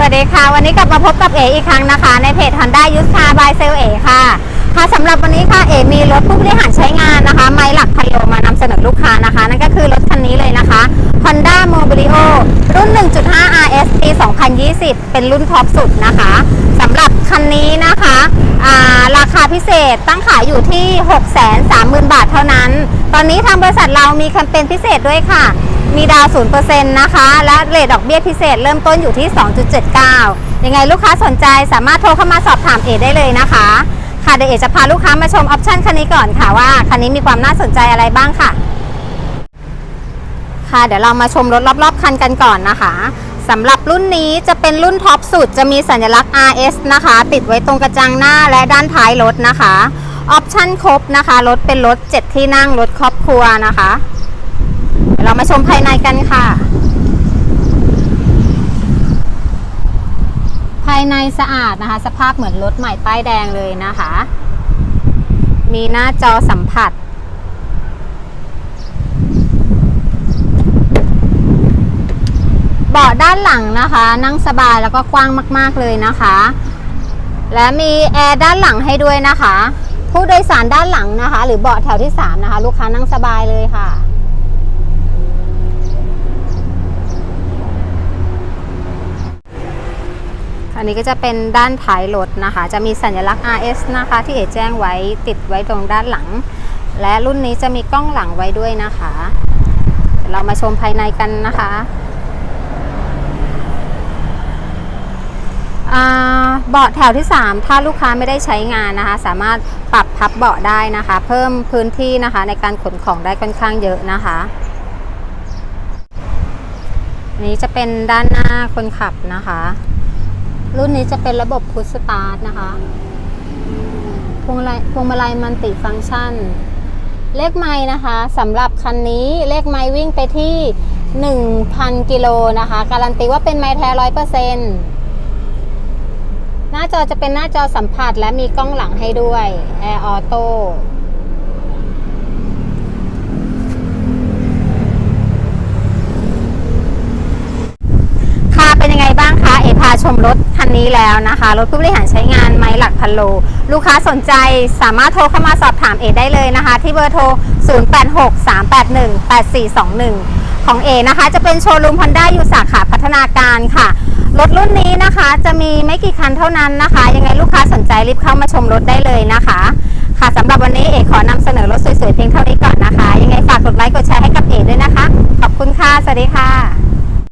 วัสดีค่ะ วันนี้กลับมาพบกับเออีกครั้งนะคะ ในเพจ Honda u s e Car by Sale เอค่ะ ค่ะสำหรับวันนี้ค่ะเอมีรถผู้บริหารใช้งานนะคะ ไม้หลักพันโลมานำเสนอลูกค้านะคะ นั่นก็คือรถคันนี้เลยนะคะ Honda Mobilio รุ่น 1.5 RS ปี 2020 เป็นรุ่นท็อปสุดนะคะสำหรับคันนี้นะคะาราคาพิเศษตั้งขายอยู่ที่ 630,000 บาทเท่านั้น ตอนนี้ทางบริษัทเรามีแคมเปญพิเศษด้วยค่ะ มีดาวน์0%นะคะ และเรทดอกเบี้ยพิเศษเริ่มต้นอยู่ที่ 2.79 ยังไงลูกค้าสนใจสามารถโทรเข้ามาสอบถามเอได้เลยนะคะ ค่ะเดี๋ยวเอจะพาลูกค้ามาชมออปชันคันนี้ก่อนค่ะว่าคันนี้มีความน่าสนใจอะไรบ้างค่ะ ค่ะเดี๋ยวเรามาชมรถรอบๆ คันกันก่อนนะคะสำหรับรุ่นนี้จะเป็นรุ่นท็อปสุดจะมีสัญลักษณ์ RS นะคะ ติดไว้ตรงกระจังหน้าและด้านท้ายรถนะคะออปชันครบนะคะรถเป็นรถ 7 ที่นั่งรถครอบครัวนะคะ เรามาชมภายในกันค่ะ ภายในสะอาดนะคะ สภาพเหมือนรถใหม่ป้ายแดงเลยนะคะ มีหน้าจอสัมผัส เบาะด้านหลังนะคะ นั่งสบายแล้วก็กว้างมาก ๆ เลยนะคะ และมีแอร์ด้านหลังให้ด้วยนะคะ ผู้โดยสารด้านหลังนะคะ หรือเบาะแถวที่ 3 นะคะ ลูกค้านั่งสบายเลยค่ะ อันนี้ก็จะเป็นด้านท้ายรถนะคะ จะมีสัญลักษณ์ RS นะคะ ที่เอแจ้งไว้ติดไว้ตรงด้านหลัง และรุ่นนี้จะมีกล้องหลังไว้ด้วยนะคะ เรามาชมภายในกันนะคะเบาะแถวที่ 3 ถ้าลูกค้าไม่ได้ใช้งานนะคะ สามารถปรับพับเบาะได้นะคะ เพิ่มพื้นที่นะคะในการขนของได้ค่อนข้างเยอะนะคะอันนี้จะเป็นด้านหน้าคนขับนะคะ รุ่นนี้จะเป็นระบบพุชสตาร์ทนะคะพวงมาลัยพวงมาลัยมันติฟังก์ชัน เลขไม้นะคะสำหรับคันนี้เลขไม้วิ่งไปที่ 1,000 กิโลนะคะ การันตีว่าเป็นไม้แท้ร้อยเปอร์เซ็นต์หน้าจอจะเป็นหน้าจอสัมผัสและมีกล้องหลังให้ด้วย Air Auto ค่ะเป็นยังไงบ้าชมรถคันนี้แล้วนะคะ รถผู้บริหารใช้งานไม้หลักพันโล ลูกค้าสนใจสามารถโทรเข้ามาสอบถามเอได้เลยนะคะ ที่เบอร์โทร 0863818421 ของเอนะคะ จะเป็นโชว์รูม Honda อยู่สาขาพัฒนาการค่ะ รถรุ่นนี้นะคะจะมีไม่กี่คันเท่านั้นนะคะ ยังไงลูกค้าสนใจรีบเข้ามาชมรถได้เลยนะคะ ค่ะสำหรับวันนี้เอขอนำเสนอรถสวยๆเพียงเท่านี้ก่อนนะคะ ยังไงฝากกดไลค์กดแชร์ให้กับเอด้วยนะคะ ขอบคุณค่ะ สวัสดีค่ะ